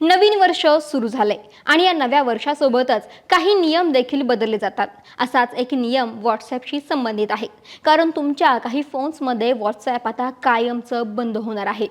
नवीन वर्ष सुरू झाले आणि या नव्या वर्षासोबतच काही नियम देखील बदलले जातात. असाच एक नियम व्हॉट्सॲपशी संबंधित आहे. कारण तुमच्या काही फोन्समध्ये व्हॉट्सॲप आता कायमचं बंद होणार आहे.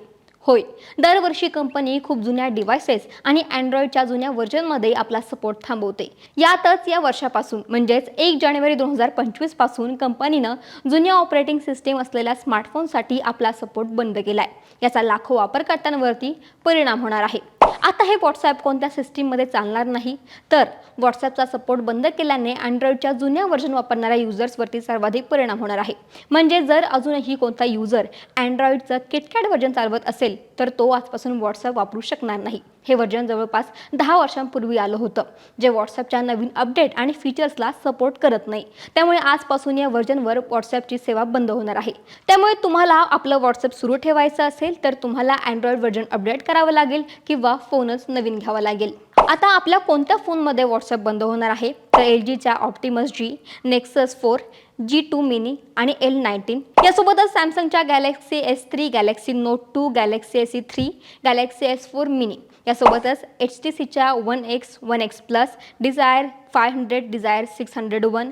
होय दरवर्षी कंपनी खूप जुन्या डिव्हायसेस आणि अँड्रॉइडच्या जुन्या व्हर्जनमध्ये आपला सपोर्ट थांबवते. यातच या वर्षापासून म्हणजेच एक जानेवारी दोन हजार पंचवीसपासून कंपनीनं जुन्या ऑपरेटिंग सिस्टीम असलेल्या स्मार्टफोनसाठी आपला सपोर्ट बंद केला आहे याचा लाखो वापरकर्त्यांवरती परिणाम होणार आहे. आता हे व्हॉट्सॲप कोणत्या सिस्टीममध्ये चालणार नाही? तर व्हॉट्सॲपचा सपोर्ट बंद केल्याने अँड्रॉइडच्या जुन्या व्हर्जन वापरणाऱ्या युजर्सवरती सर्वाधिक परिणाम होणार आहे. म्हणजे जर अजूनही कोणता युजर अँड्रॉइडचं किटकॅट व्हर्जन चालवत असेल तर तो आजपासून व्हॉट्सअप वापरू शकणार नाही. हे व्हर्जन जवळपास दहा वर्षांपूर्वी आलं होतं. जे व्हॉट्सअपच्या नवीन अपडेट आणि फीचर्सला सपोर्ट करत नाही. त्यामुळे आजपासून या व्हर्जनवर व्हॉट्सॲपची सेवा बंद होणार आहे. त्यामुळे तुम्हाला आपलं व्हॉट्सअप सुरू ठेवायचं असेल तर तुम्हाला अँड्रॉइड व्हर्जन अपडेट करावं लागेल किंवा फोनच नवीन घ्यावा लागेल. आता आपल्या कोणत्या फोनमध्ये व्हॉट्सअप बंद होणार आहे? तर एल जीच्या Optimus G Nexus four G two mini आणि एल नाईन्टीन यासोबतच सॅमसंगच्या Galaxy S three Galaxy Note two Galaxy S C three Galaxy S four mini यासोबतच एच टी सीच्या one X one X plus Desire five hundred Desire six hundred one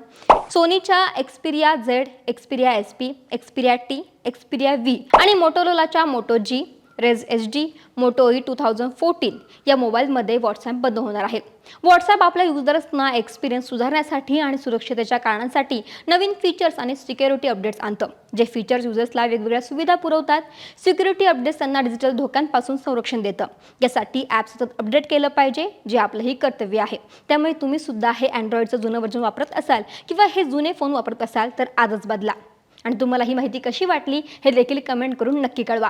सोनीच्या Xperia Z Xperia S P Xperia T Xperia V आणि मोटोरोलाच्या Moto G Razr H D Moto E two thousand fourteen या मोबाईलमध्ये WhatsApp बंद होणार आहे. WhatsApp आपल्या युजर्सना experience सुधारण्यासाठी आणि सुरक्षतेच्या कारणांसाठी नवीन फीचर्स आणि सिक्युरिटी अपडेट्स आणतं. जे फीचर्स युजर्सला वेगवेगळ्या सुविधा पुरवतात सिक्युरिटी अपडेट्स त्यांना डिजिटल धोक्यांपासून संरक्षण देतं. यासाठी ॲप सतत अपडेट केलं पाहिजे जे आपलंही कर्तव्य आहे. त्यामुळे तुम्ही सुद्धा हे अँड्रॉइडचं जुनं वर्जन वापरत असाल किंवा हे जुने फोन वापरत असाल तर आजच बदला. आणि तुम्हाला ही माहिती कशी वाटली हे देखील कमेंट करून नक्की कळवा.